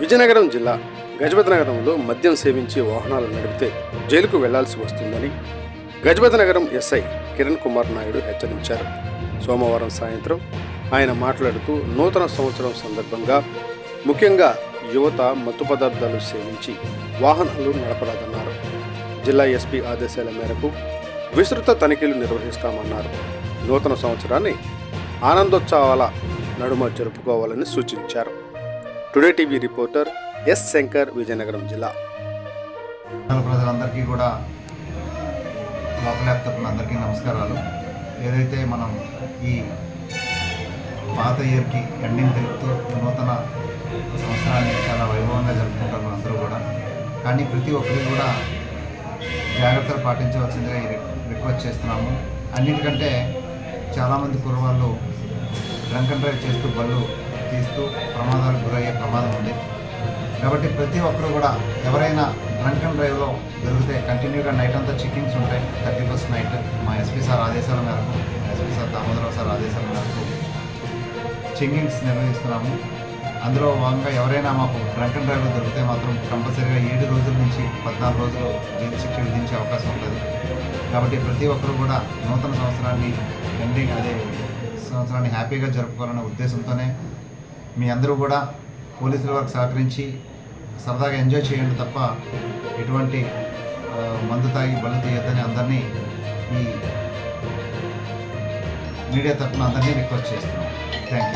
విజయనగరం జిల్లా గజపతి నగరంలో మద్యం సేవించి వాహనాలు నడిపితే జైలుకు వెళ్ళాల్సి వస్తుందని గజపతి నగరం ఎస్ఐ కిరణ్ కుమార్ నాయుడు హెచ్చరించారు. సోమవారం సాయంత్రం ఆయన మాట్లాడుతూ నూతన సంవత్సరం సందర్భంగా ముఖ్యంగా యువత మత్తు పదార్థాలు సేవించి వాహనాలు నడపరాదన్నారు. జిల్లా ఎస్పీ ఆదేశాల మేరకు విస్తృత తనిఖీలు నిర్వహిస్తామన్నారు. నూతన సంవత్సరాన్ని ఆనందోత్సవాల నడుమ జరుపుకోవాలని సూచించారు. Today TV reporter S Shankar Vizianagaram జిల్లా. ప్రజలందరికీ కూడా లోకల్ తరపున అందరికీ నమస్కారాలు. ఏదైతే మనం ఈ పాత ఇయర్కి ఎండింగ్ తెలుపుతూ నూతన సంవత్సరాన్ని చాలా వైభవంగా జరుపుకుంటారు అందరూ కూడా. కానీ ప్రతి ఒక్కరికి కూడా జాగ్రత్తలు పాటించవలసిందిగా రిక్వెస్ట్ చేస్తున్నాము. అన్నిటికంటే చాలామంది కుర్రవాళ్ళు డ్రంక్ అండ్ డ్రైవ్ చేస్తూ బళ్ళు తీస్తూ ప్రమాదాలకు గురయ్యే ప్రమాదం ఉంది. కాబట్టి ప్రతి ఒక్కరు కూడా ఎవరైనా డ్రంక్ అండ్ డ్రైవ్లో దొరికితే కంటిన్యూగా నైట్ అంతా చెక్కింగ్స్ ఉంటాయి. థర్టీ ఫస్ట్ నైట్ మా ఎస్పీ సార్ ఆదేశాల మేరకు ఎస్పీ సార్ దామోదరావు సార్ ఆదేశాల మేరకు చెక్కింగ్స్ నిర్వహిస్తున్నాము. అందులో భాగంగా ఎవరైనా మాకు డ్రంక్ అండ్ డ్రైవ్లో దొరికితే మాత్రం కంపల్సరీగా ఏడు రోజుల నుంచి పద్నాలుగు రోజులు జైలు శిక్ష విధించే అవకాశం ఉంటుంది. కాబట్టి ప్రతి ఒక్కరు కూడా నూతన సంవత్సరాన్ని ఎండింగ్ అదే సంవత్సరాన్ని హ్యాపీగా జరుపుకోవాలనే ఉద్దేశంతోనే మీ అందరూ కూడా పోలీసుల వారికి సహకరించి సరదాగా ఎంజాయ్ చేయండి తప్ప ఎటువంటి మందు తాగి బళ్ళు తీయొద్దని అందరినీ ఈ మీడియా తరఫున అందరినీ రిక్వెస్ట్ చేస్తున్నాం. Thank you